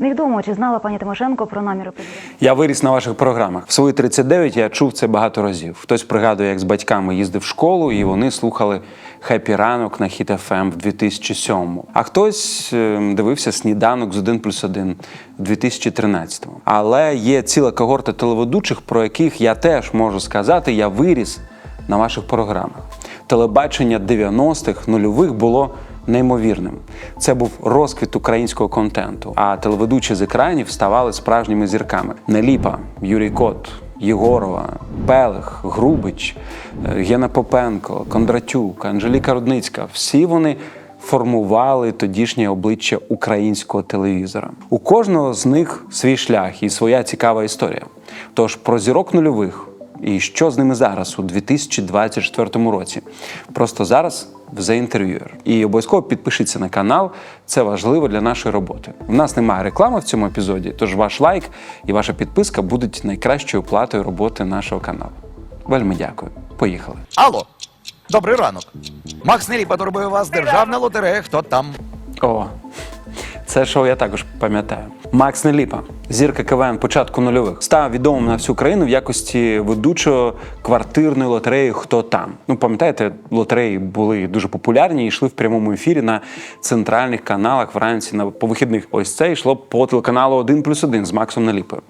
Невідомо, чи знала пані Тимошенко про наміри президента. Я виріс на ваших програмах. В свої 39 я чув це багато разів. Хтось пригадує, як з батьками їздив в школу, і вони слухали «Хеппі ранок» на Хіт ФМ в 2007-му. А хтось е, дивився сніданок з 1 плюс 1 в 2013-му. Але є ціла когорта телеведучих, про яких я теж можу сказати, я виріс на ваших програмах. Телебачення 90-х, нульових було неймовірним. Це був розквіт українського контенту. А телеведучі з екранів ставали справжніми зірками. Неліпа, Юрій Кот, Єгорова, Пелех, Грубич, е, Гена Попенко, Кондратюк, Анжеліка Рудницька. Всі вони формували тодішнє обличчя українського телевізора. У кожного з них свій шлях і своя цікава історія. Тож про зірок нульових і що з ними зараз у 2024 році. Просто зараз в The Interviewer. І обов'язково підпишіться на канал. Це важливо для нашої роботи. У нас немає реклами в цьому епізоді, тож ваш лайк і ваша підписка будуть найкращою платою роботи нашого каналу. Вельми дякую. Поїхали. Алло, добрий ранок. Макс Неліпа турбує вас, державна лотерея, хто там? О, це шоу я також пам'ятаю. Макс Неліпа, зірка КВН початку нульових, став відомим на всю країну в якості ведучого квартирної лотереї Хто там. Ну пам'ятаєте, лотереї були дуже популярні і йшли в прямому ефірі на центральних каналах вранці на по вихідних. Ось це йшло по телеканалу 1 плюс 1 з Максом Неліпою.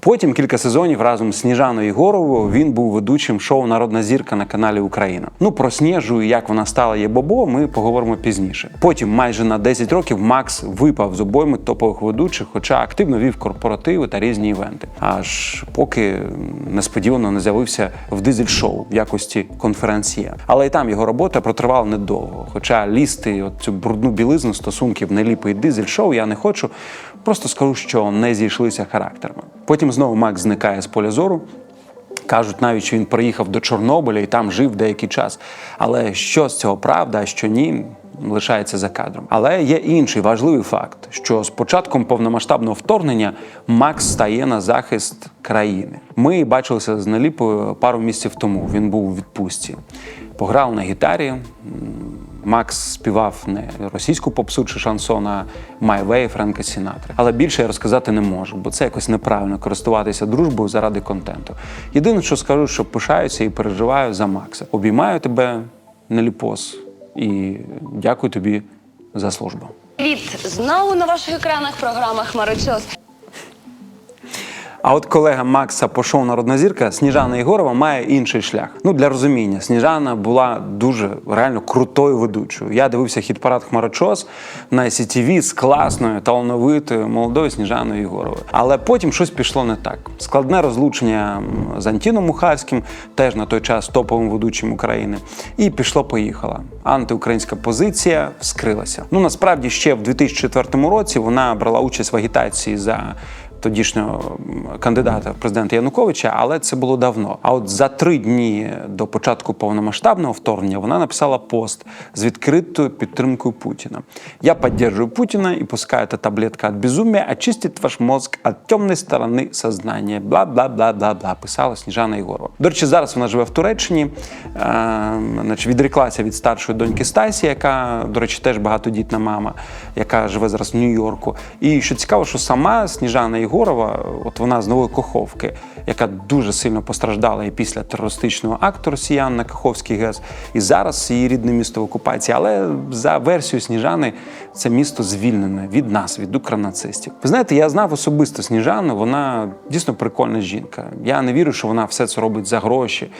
Потім кілька сезонів разом з Сніжаною Єгоровою він був ведучим шоу Народна зірка на каналі Україна. Ну про Сніжу і як вона стала є Бобо, ми поговоримо пізніше. Потім, майже на 10 років, Макс випав з обойми топових ведучих, хоча активно вів корпоративи та різні івенти. Аж поки несподівано не з'явився в дизель-шоу в якості конференція. Але і там його робота протривала недовго. Хоча лізти от цю брудну білизну стосунків Неліпи і дизель-шоу я не хочу. Просто скажу, що не зійшлися характерами. Потім знову Макс зникає з поля зору. Кажуть навіть, що він приїхав до Чорнобиля і там жив деякий час. Але що з цього правда, а що ні, лишається за кадром. Але є інший важливий факт, що з початком повномасштабного вторгнення Макс стає на захист країни. Ми бачилися з Наліпою пару місяців тому. Він був у відпустці. Пограв на гітарі. Макс співав не російську попсу чи шансон, а My Френка Сінатри. Але більше я розказати не можу, бо це якось неправильно користуватися дружбою заради контенту. Єдине, що скажу, що пишаюся і переживаю за Макса. Обіймаю тебе, Неліпос, і дякую тобі за службу. Привіт! Знову на ваших екранах програма Хмарочос. А от колега Макса по шоу Народна зірка Сніжана Єгорова має інший шлях. Ну для розуміння, Сніжана була дуже реально крутою ведучою. Я дивився хіт-парад Хмарочос на SCTV з класною, талановитою, молодою Сніжаною Єгоровою. Але потім щось пішло не так. Складне розлучення з Антіном Мухарським, теж на той час топовим ведучим України. І пішло-поїхало. Антиукраїнська позиція вскрилася. Ну насправді ще в 2004 році вона брала участь в агітації за тодішнього кандидата в президенти Януковича, але це було давно. А от за три дні до початку повномасштабного вторгнення вона написала пост з відкритою підтримкою Путіна. Я підтримую Путіна і пускаю та таблетка від безумия очистить ваш мозг від темної сторони сознання. Бла бла бла бла бла. Писала Сніжана Єгорова. До речі, зараз вона живе в Туреччині. Е, значить, відреклася від старшої доньки Стасі, яка, до речі, теж багатодітна мама, яка живе зараз в Нью-Йорку. І що цікаво, що сама Сніжана Єгорова, от вона з нової Каховки, яка дуже сильно постраждала і після терористичного акту росіян на Каховський ГЕС, і зараз її рідне місто в окупації. Але за версією Сніжани, це місто звільнене від нас, від укронацистів. Ви знаєте, я знав особисто Сніжану, вона дійсно прикольна жінка. Я не вірю, що вона все це робить за гроші.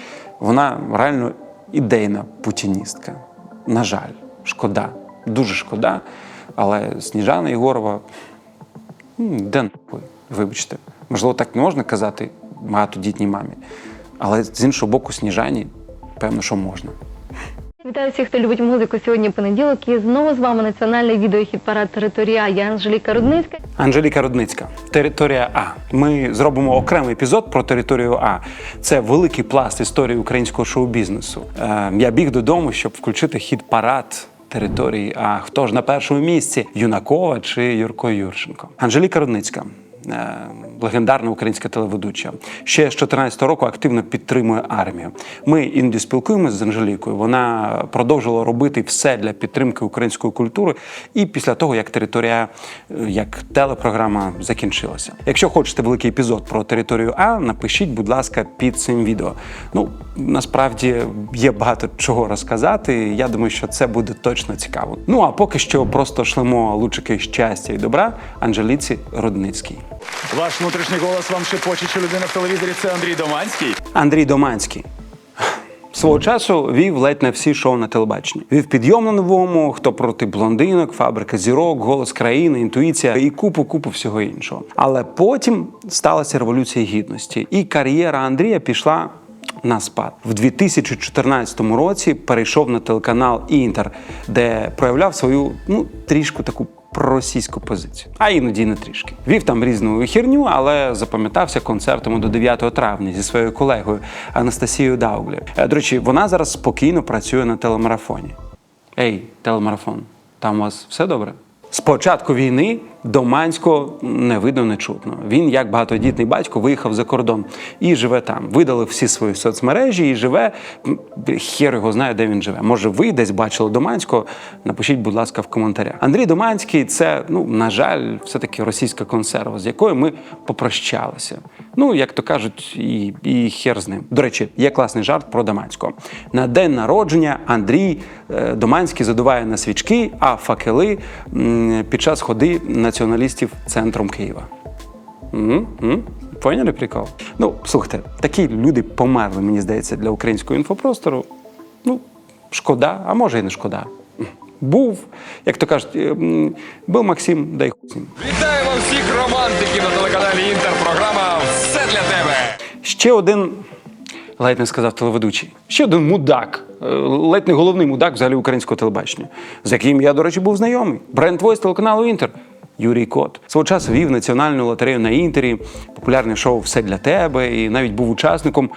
Вона реально ідейна путіністка. На жаль, шкода, дуже шкода. Але Сніжана Єгорова Де нахуй, вибачте. Можливо, так не можна казати багатодітній мамі. Але з іншого боку, сніжані, певно, що можна. Вітаю всіх, хто любить музику. Сьогодні понеділок. І знову з вами національний відеохіт-парад Територія. Я Анжеліка Рудницька. Анжеліка Рудницька, територія А. Ми зробимо окремий епізод про територію А. Це великий пласт історії українського шоу-бізнесу. Е, я біг додому, щоб включити хіт-парад території А. Хто ж на першому місці? Юнакова чи Юрко Юрченко? Анжеліка Рудницька. Е, легендарна українська телеведуча. Ще з 2014 року активно підтримує армію. Ми іноді спілкуємося з Анжелікою. Вона продовжувала робити все для підтримки української культури. І після того, як територія, е, як телепрограма закінчилася. Якщо хочете великий епізод про територію А, напишіть, будь ласка, під цим відео. Ну насправді є багато чого розказати. Я думаю, що це буде точно цікаво. Ну а поки що просто шлемо лучики щастя і добра Анжеліці Рудницькій. Ваш внутрішній голос вам шепоче, що людина в телевізорі це Андрій Доманський. Андрій Доманський. Свого часу вів ледь не всі шоу на телебаченні. Вів підйом на новому, хто проти блондинок, фабрика зірок, голос країни, інтуїція і купу купу всього іншого. Але потім сталася революція гідності, і кар'єра Андрія пішла. На спад в 2014 році перейшов на телеканал Інтер, де проявляв свою ну трішку таку проросійську позицію, а іноді не трішки. Вів там різну херню, але запам'ятався концертом до 9 травня зі своєю колегою Анастасією Дауглі. Е, До речі, вона зараз спокійно працює на телемарафоні. Ей, телемарафон, там у вас все добре? З початку війни Доманського не видно, не чутно. Він, як багатодітний батько, виїхав за кордон і живе там. Видалив всі свої соцмережі і живе. Хер його знає, де він живе. Може, ви десь бачили Доманського? Напишіть, будь ласка, в коментарях. Андрій Доманський це, ну, на жаль, все-таки російська консерва, з якою ми попрощалися. Ну, як то кажуть, і, і хер з ним. До речі, є класний жарт про Доманського. На день народження Андрій е, Доманський задуває на свічки, а факели під час ходи націоналістів центром Києва. Поняли прикол? Ну, слухайте, такі люди померли, мені здається, для українського інфопростору. Ну, шкода, а може і не шкода. Був, як то кажуть, е, був Максим, дай хуй ним. Вітаємо всіх романтиків на телеканалі Інтер. Програма Все для тебе. Ще один, ледь не сказав телеведучий, ще один мудак, е, ледь не головний мудак взагалі українського телебачення, з яким я, до речі, був знайомий. Бренд Войс телеканалу Інтер. Юрій Кот свого часу вів національну лотерею на інтері, популярне шоу Все для тебе і навіть був учасником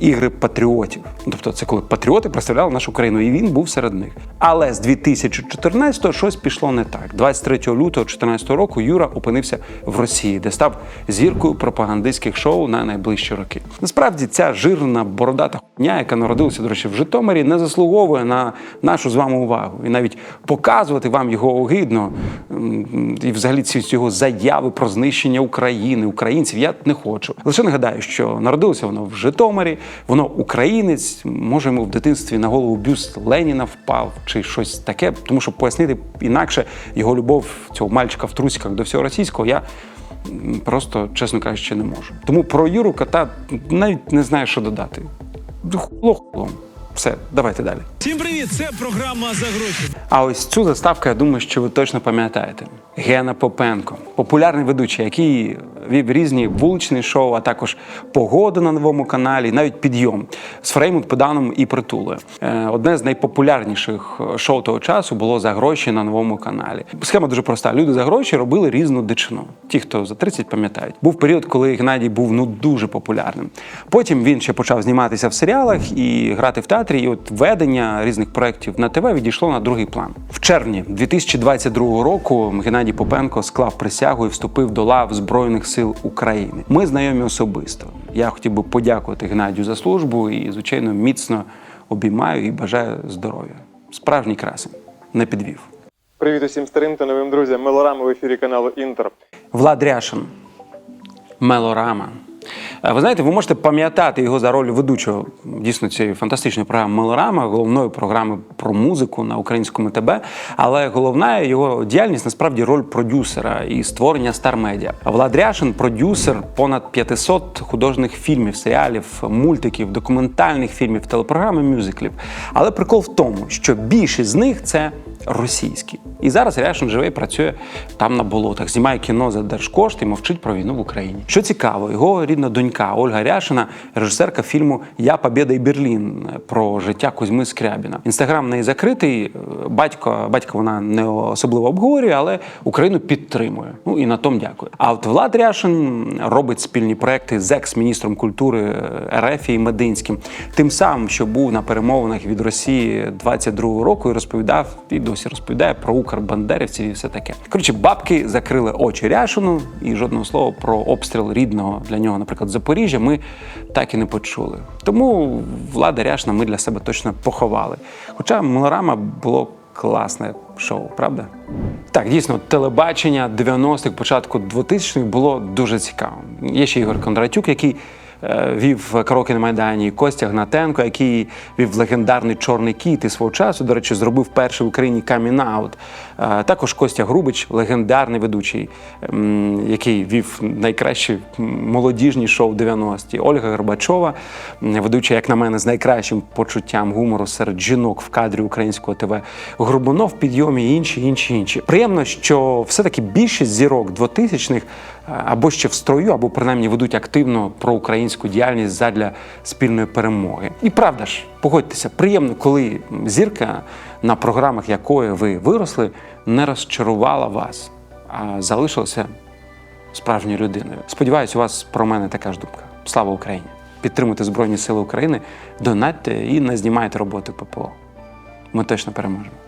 ігри патріотів. Ну, Тобто, це коли патріоти представляли нашу країну, і він був серед них. Але з 2014-го щось пішло не так. 23 лютого 2014 року Юра опинився в Росії, де став зіркою пропагандистських шоу на найближчі роки. Насправді, ця жирна бородата хуйня, яка народилася, до речі, в Житомирі, не заслуговує на нашу з вами увагу. І навіть показувати вам його огидно і взагалі ці його заяви про знищення України, українців я не хочу. Лише нагадаю, що народилося воно в Житомирі, воно українець. Може, йому в дитинстві на голову бюст Леніна впав чи щось таке, тому що пояснити інакше його любов цього мальчика в трусиках до всього російського я. Просто, чесно кажучи, не можу. Тому про Юру кота навіть не знаю, що додати. Хуйлом. Все, давайте далі. Всім привіт! Це програма за гроші. А ось цю заставку, я думаю, що ви точно пам'ятаєте. Гена Попенко, популярний ведучий, який вів різні вуличні шоу, а також погоду на новому каналі, навіть підйом з Фреймут Педаном і притулою. Е, Одне з найпопулярніших шоу того часу було за гроші на новому каналі. Схема дуже проста. Люди за гроші робили різну дичину. Ті, хто за 30 пам'ятають. Був період, коли Геннадій був ну дуже популярним. Потім він ще почав зніматися в серіалах і грати в театрі. І от ведення різних проєктів на ТВ відійшло на другий план. В червні 2022 року Геннадій Попенко склав присягу і вступив до лав Збройних сил України. Ми знайомі особисто. Я хотів би подякувати Геннадію за службу і, звичайно, міцно обіймаю і бажаю здоров'я. Справжній красень не підвів. Привіт усім старим та новим друзям. Мелорами в ефірі каналу Інтер. Влад Ряшин. Мелорама. Ви знаєте, ви можете пам'ятати його за роль ведучого дійсно цієї фантастичної програми Мелорама, головної програми про музику на українському ТБ. Але головна його діяльність насправді роль продюсера і створення Стар Медіа. Влад Ряшин продюсер понад 500 художніх фільмів, серіалів, мультиків, документальних фільмів, телепрограм і мюзиклів. Але прикол в тому, що більшість з них це російські. І зараз Ряшин живе і працює там на болотах, знімає кіно за держкошти і мовчить про війну в Україні. Що цікаво, його рідна донька Ольга Ряшина, режисерка фільму Я Побєда і Берлін про життя Кузьми Скрябіна. Інстаграм неї закритий. Батько, батька вона не особливо обговорює, але Україну підтримує. Ну і на тому дякую. А от Влад Ряшин робить спільні проекти з екс-міністром культури Ерефії Мединським, тим самим, що був на перемовинах від Росії 22-го року і розповідав і досі розповідає про укрбандерівців і все таке. Коротше, бабки закрили очі Ряшину, і жодного слова про обстріл рідного для нього, наприклад, Запоріжжя, ми так і не почули. Тому влада Ряшина ми для себе точно поховали. Хоча Мелорама було класне шоу, правда? Так, дійсно, телебачення 90-х, початку 2000-х було дуже цікавим. Є ще Ігор Кондратюк, який вів караоке на Майдані, Костя Гнатенко, який вів легендарний Чорний кіт і свого часу, до речі, зробив перший в Україні камінаут. Е, Також Костя Грубич, легендарний ведучий, який вів найкращі молодіжні шоу 90-ті. Ольга Горбачова, ведуча, як на мене, з найкращим почуттям гумору серед жінок в кадрі українського ТВ. Горбунов, підйомі і інші, інші, інші. Приємно, що все-таки більшість зірок 2000-х е, або ще в строю, або принаймні ведуть активно проукраїнську діяльність задля спільної перемоги. І правда ж, погодьтеся, приємно, коли зірка, на програмах якої ви виросли, не розчарувала вас, а залишилася справжньою людиною. Сподіваюсь, у вас про мене така ж думка. Слава Україні! Підтримуйте Збройні Сили України, донатьте і не знімайте роботи ППО. Ми точно переможемо.